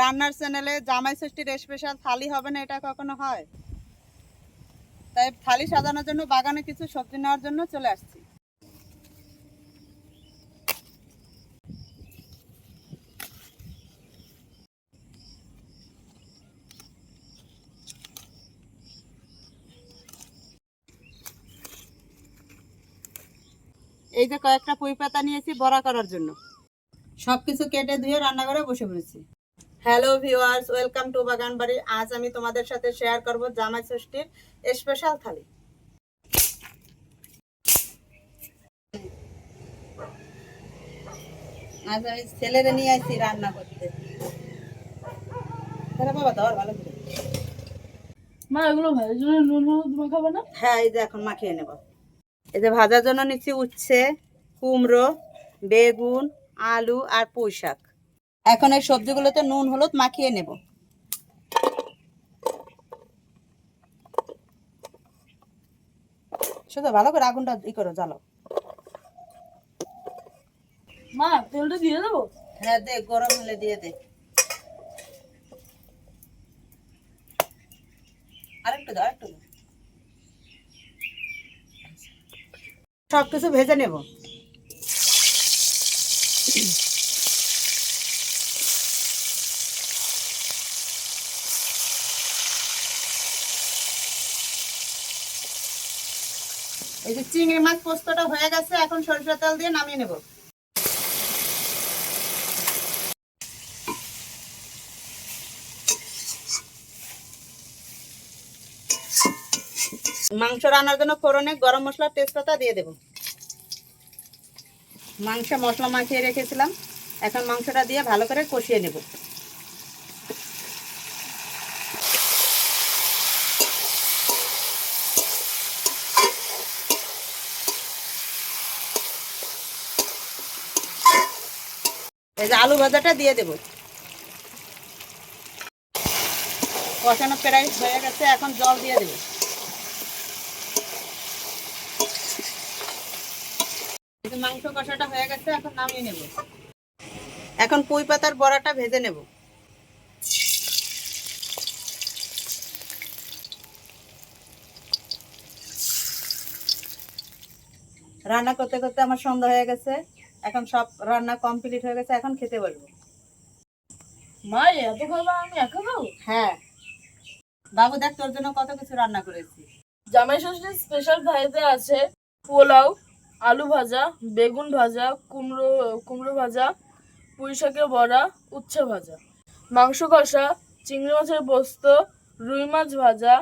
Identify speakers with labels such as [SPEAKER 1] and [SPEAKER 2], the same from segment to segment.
[SPEAKER 1] রান্নার চ্যানেলে জামাই ষষ্ঠীর স্পেশাল থালি হবে না, এটা কখনো হয়? তাই থালি সাজানোর জন্য, বাগানে কিছু সবজি নেওয়ার জন্য চলে আসছি। এই যে কয়েকটা পুঁই পাতা নিয়েছি, বড়া করার জন্য। সবকিছু কেটে ধুয়ে রান্নাঘরে বসে পড়েছি। হ্যালো ভিউয়ার্স ওয়েলকাম টু বাগান বাড়ি আজ আমি তোমাদের সাথে শেয়ার করব জামাই ষষ্ঠীর স্পেশাল থালি। আজ আমি ছেলেরে নিয়ে আসছি রান্না করতে। তাহলে বাবা ধর ভালো করে।
[SPEAKER 2] মা এগুলো ভাইয়ের জন্য নুন হলুদ মাখাবে না?
[SPEAKER 1] হ্যাঁ এই যে এখন মাখিয়ে নেব। এই যে ভাজার জন্য নিচ্ছি উচ্ছে কুমড়ো বেগুন আলু আর পুঁই শাক। এখন এই সবজিগুলোতে নুন হলুদ মাখিয়ে নেব। শুধু ভালো করে আগুনটা ই করো জ্বালো
[SPEAKER 2] মা তেলটা দিয়ে দেবো?
[SPEAKER 1] হ্যাঁ দে গরম হলে দিয়ে দে। আরেকটু দাও আরেকটু দাও। সব কিছু ভেজে নেব। এই যে চিংড়ি মাছ পোস্তটা হয়ে গেছে, এখন সরিষা তেল দিয়ে নামিয়ে নেব। মাংস রান্নার জন্য ফোড়নে গরম মশলা তেজপাতা দিয়ে দেব। মাংস মশলা মাখিয়ে রেখেছিলাম, এখন মাংসটা দিয়ে ভালো করে কষিয়ে নেব। এই যে আলু ভাজাটা দিয়ে দেব। কষানো প্রায় হয়ে গেছে, এখন জল দিয়ে দেবো। মাংস কষাটা হয়ে গেছে, এখন নামিয়ে নেব। এখন পুঁই পাতার বড়াটা ভেজে নেব। রান্না করতে করতে আমার সন্ধ্যা হয়ে গেছে। এখন সব রান্না কমপ্লিট হয়ে গেছে এখন খেতে বলব
[SPEAKER 2] মা এত খাবার আমি একা খাব?
[SPEAKER 1] হ্যাঁ। বাবু দেখ তোর জন্য কত কিছু রান্না করেছি।
[SPEAKER 2] জামাই ষষ্ঠীর স্পেশাল থালিতে আছে পোলাও আলু ভাজা বেগুন ভাজা কুমড়ো কুমড়ো ভাজা পুঁই শাকের বড়া উচ্ছে ভাজা। মাংস কষা চিংড়ি মাছের পোস্ত রুই মাছ ভাজা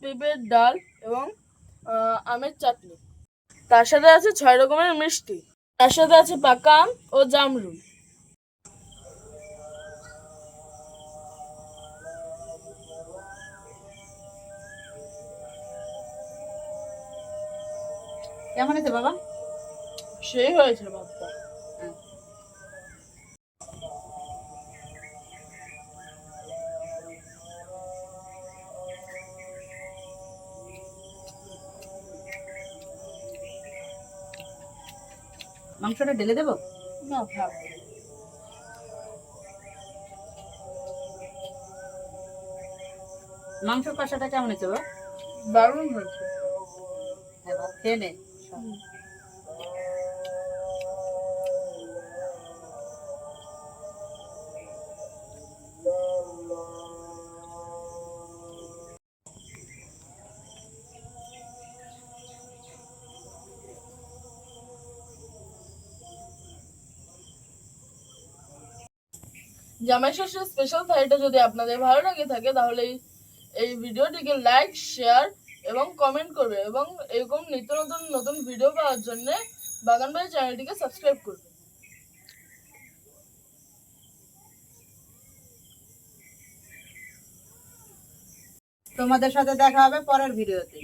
[SPEAKER 2] পেঁপের ডাল এবং আমের চাটনি। তার সাথে আছে ছয় রকমের মিষ্টি। তার সাথে আছে পাকা আম ও জামরুল।
[SPEAKER 1] কেমন আছে বাবা?
[SPEAKER 2] সেই হয়েছে ভাতটা
[SPEAKER 1] মাংসটা ঢেলে দেবো?
[SPEAKER 2] না থাক
[SPEAKER 1] মাংস কষাটা কেমন হয়েছে বাবা?
[SPEAKER 2] দারুণ হয়েছে।
[SPEAKER 1] এবার খেয়ে নে।
[SPEAKER 2] জামাই ষষ্ঠীর স্পেশাল থালিটা যদি আপনাদের ভালো লাগে থাকে, তাহলে এই- ভিডিওটিকে লাইক শেয়ার এবং কমেন্ট করবে এবং এরকম নিত্য নতুন নতুন ভিডিও পাওয়ার জন্য বাগানবাড়ি চ্যানেলটিকে সাবস্ক্রাইব করবে।
[SPEAKER 1] তোমাদের সাথে দেখা হবে পরের ভিডিওতে